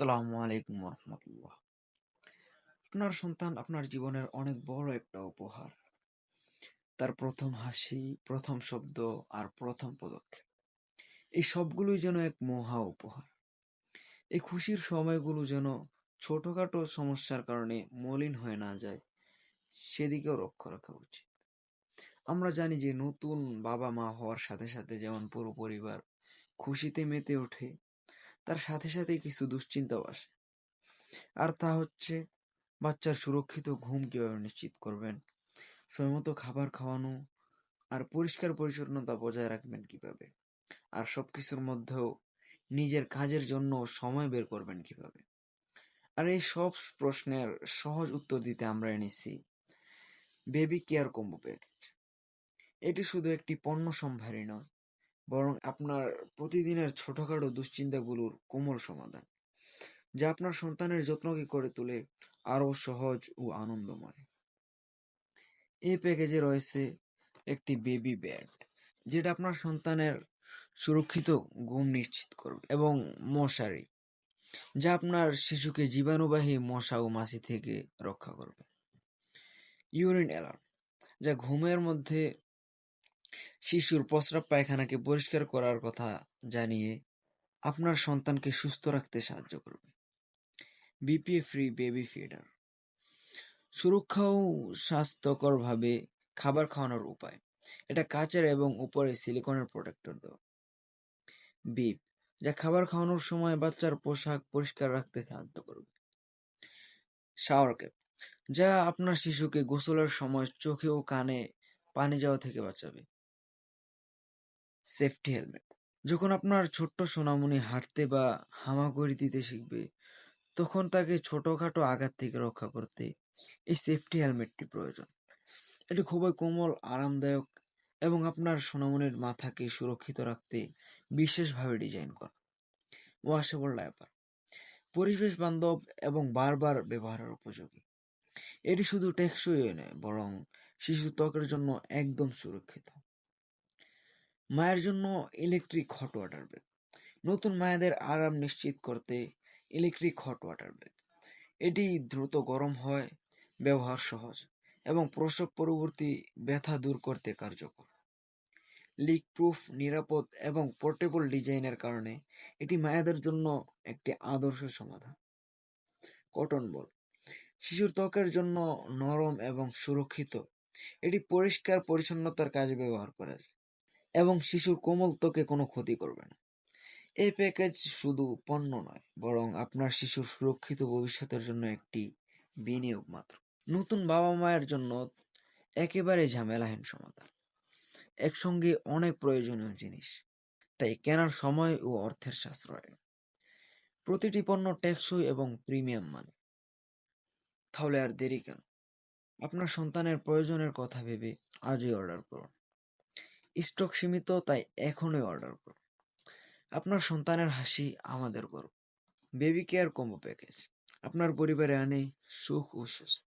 আসসালামু আলাইকুম রহমতুল্লাহ আপনার সন্তান আপনার জীবনের অনেক বড় একটা উপহার। তার প্রথম হাসি, প্রথম শব্দ আর প্রথম পদক্ষেপ। এই সবগুলোই যেন এক মহা উপহার। এই খুশির সময়গুলো যেন ছোটখাটো সমস্যার কারণে মলিন হয়ে না যায়, সেদিকেও লক্ষ্য রাখা উচিত। আমরা জানি যে নতুন বাবা মা হওয়ার সাথে সাথে যেমন পুরো পরিবার খুশিতে মেতে ওঠে তার সাথে সাথে কিছু দুশ্চিন্তাও আসে। আর তা হচ্ছে, বাচ্চার সুরক্ষিত ঘুম কীভাবে নিশ্চিত করবেন? সময়মতো খাবার খাওয়ানো আর পরিষ্কার পরিচ্ছন্নতা বজায় রাখবেন কীভাবে? আর সব কিছুর মধ্যেও নিজের কাজের জন্য সময় বের করবেন কীভাবে? আর এই সব প্রশ্নের সহজ উত্তর দিতে আমরা এনেছি বেবি কেয়ার কম্বো প্যাকেজ এটি শুধু একটি পণ্য সম্ভারী নয় বরং আপনার প্রতিদিনের ছোটখাটো দুশ্চিন্তাগুলোর কোমল সমাধান, যা আপনার সন্তানের যত্নকে করে তোলে আরও সহজ ও আনন্দময়। এই প্যাকেজে রয়েছে একটি বেবি ব্যাড যেটা আপনার সন্তানের সুরক্ষিত ঘুম নিশ্চিত করবে এবং মশারি, যা আপনার শিশুকে জীবাণুবাহী মশা ও মাছি থেকে রক্ষা করবে। ইউরিন অ্যালার্ম, যা ঘুমের মধ্যে শিশুর প্রস্রাব পায়খানাকে পরিষ্কার করার কথা জানিয়ে আপনার সন্তানকে সুস্থ রাখতে সাহায্য করবে। B P A free baby feeder. সুরক্ষা ও স্বাস্থ্যকরভাবে খাবার খাওয়ানোর উপায়। এটা কাচের এবং উপরে সিলিকনের প্রোটেক্টর দেওয়া। বিপ, যা খাবার খাওয়ানোর সময় বাচ্চার পোশাক পরিষ্কার রাখতে সাহায্য করবে। শাওয়ার ক্যাপ, যা আপনার শিশুকে গোসলের সময় চোখে ও কানে পানি যাওয়া থেকে বাঁচাবে। সেফটি হেলমেট যখন আপনার ছোট্ট সোনামণি হাঁটতে বা হামাগুড়ি দিতে শিখবে, তখন তাকে ছোটখাটো আঘাত থেকে রক্ষা করতে এই সেফটি হেলমেটটি প্রয়োজন। এটি খুবই কোমল, আরামদায়ক এবং আপনার সোনামণির মাথাকে সুরক্ষিত রাখতে বিশেষভাবে ডিজাইন করা। ওয়াশেবল ডায়াপার পরিবেশ বান্ধব এবং বারবার ব্যবহারের উপযোগী। এটি শুধু টেকসই নয়, বরং শিশু ত্বকের জন্য একদম সুরক্ষিত। মায়ের জন্য ইলেকট্রিক হট ওয়াটার ব্যাগ নতুন মায়েদের আরাম নিশ্চিত করতে ইলেকট্রিক হট ওয়াটার ব্যাগ এটি দ্রুত গরম হয়, ব্যবহার সহজ এবং প্রসব পরবর্তী ব্যথা দূর করতে কার্যকর। লিক প্রুফ নিরাপদ এবং পোর্টেবল ডিজাইনের কারণে এটি মায়েদের জন্য একটি আদর্শ সমাধান। কটন বল শিশুর ত্বকের জন্য নরম এবং সুরক্ষিত, এটি পরিষ্কার পরিচ্ছন্নতার কাজে ব্যবহার করা যায়। এবং শিশুর কোমল ত্বকে কোনো ক্ষতি করবে না। এই প্যাকেজ শুধু পণ্য নয়, বরং আপনার শিশুর সুরক্ষিত ভবিষ্যতের জন্য একটি বিনিয়োগ মাত্র। নতুন বাবা মায়ের জন্য একেবারে ঝামেলাহীন সমাধান। একসঙ্গে অনেক প্রয়োজনীয় জিনিস, তাই কেনার সময় ও অর্থের সাশ্রয়। প্রতিটি পণ্য টেকসই এবং প্রিমিয়াম মানে তাহলে আর দেরি কেন? আপনার সন্তানের প্রয়োজনের কথা ভেবে আজই অর্ডার করুন। স্টক সীমিত তাই এখনই অর্ডার করুন। আপনার সন্তানের হাসি আমাদের গর্ব। বেবি কেয়ার কম্বো প্যাকেজ আপনার পরিবারে আনে সুখ ও সুস্থ